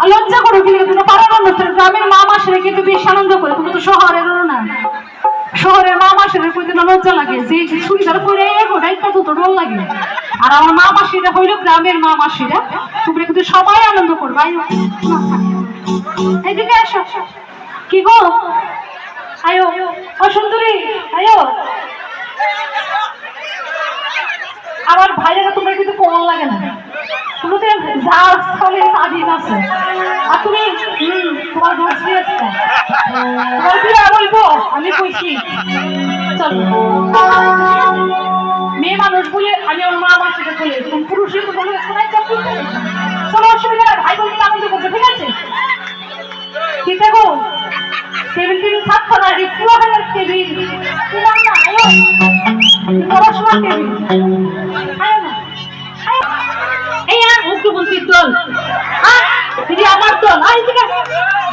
আর লজ্জা করো গ্রামের মা মাসের কিন্তু বেশ আনন্দ করে। তুমি শহরের না। শহরের মা মাসের লজ্জা লাগে। যে সুবিধার করে গোটাই কত তো লাগে আর আমার মা মাসিরা হইল গ্রামের মা মাসিরা। কিন্তু সবাই আনন্দ করবে। এদিকে আসো। কি গো? আয়ো ও সুন্দরী, আয়ো আমার ভাইয়েরা, তোমরা কিন্তু কোমল লাগে না। তুমি তো যা চলে তাদের আছে। আর তুমি তোমার দিয়েছে তোমার বলব? আমি কইছি। চলো। বলে আমি আমার মা আমার সাথে তুমি পুরুষের তো বলে শোনাই চাপ চলো অসুবিধা নেই ভাই বোনকে আনন্দ করছ ঠিক আছে? ঠিক আছে টেবিল টেবিল থাকতো না হাজার টেবিল। পড়াশোনার টেবিল। না। এই আর মুখ্যমন্ত্রীর দল দিদি আমার দল আয়, ঠিক আছে?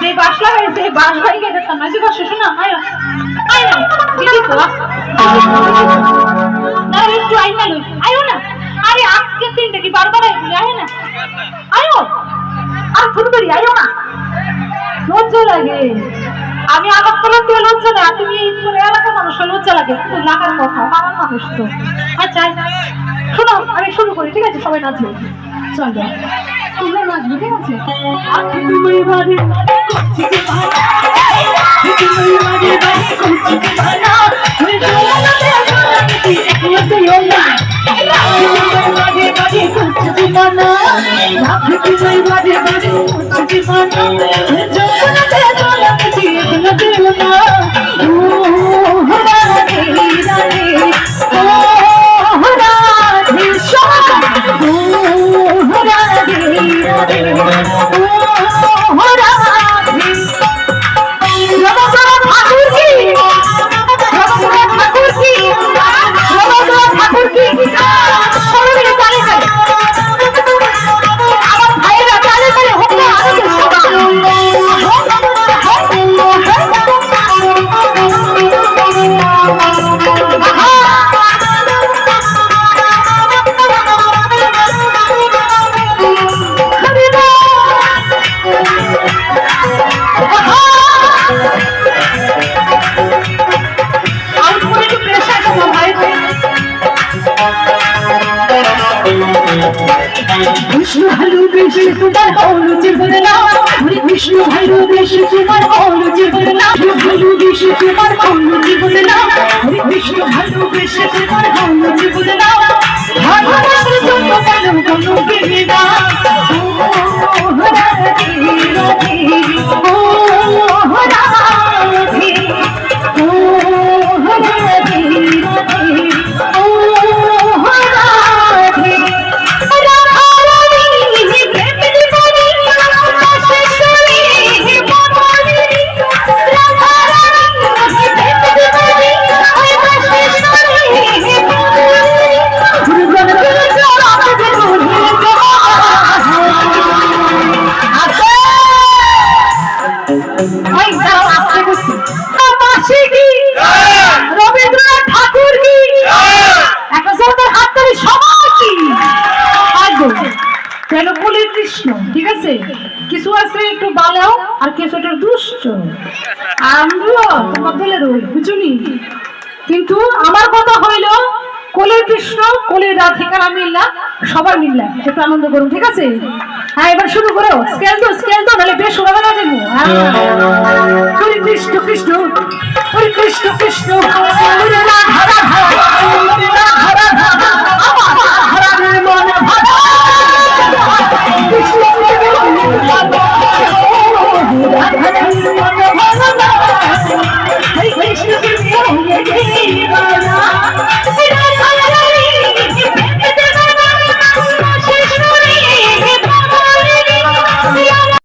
যে বাস লাগাইছে এই বাস ভাই গেছে মাঝে বসে শোনা, আয়। আয় না? দিদি লাগে। আমি আমার তো লজ্জা লজ্জা না, তুমি পুরো এলাকার মানুষ লজ্জা লাগে। কিন্তু লাগার কথা, পাড়ার মানুষ তো। আচ্ছা। শোনো, আমি শুরু করি, ঠিক আছে? সবাই নাচবে। চল তোমরা নাচবে, ঠিক আছে? তুমি কি কৃষ্ণ ভালোবেসে তোমার জীবন না বিষ্ণু ভালোবেসে তোমার জীবন না ভালোবেসে তোমার না হরে কৃষ্ণ ভালোবেসে তোমার আছে কিছু আছে একটু বালাও আর কিছু একটু দুষ্ট। আমরা তোমার দলে রই বুঝুনি কিন্তু আমার কথা হইল কোলের কৃষ্ণ কোলের রাধিকারা মিল্লা, সবাই মিল্লা, একটু আনন্দ করুন, ঠিক আছে? হ্যাঁ এবার শুরু করো। স্কেল তো স্কেল তো নাহলে বেশ শোনা না দেবো। হরে কৃষ্ণ কৃষ্ণ, হরে কৃষ্ণ কৃষ্ণ।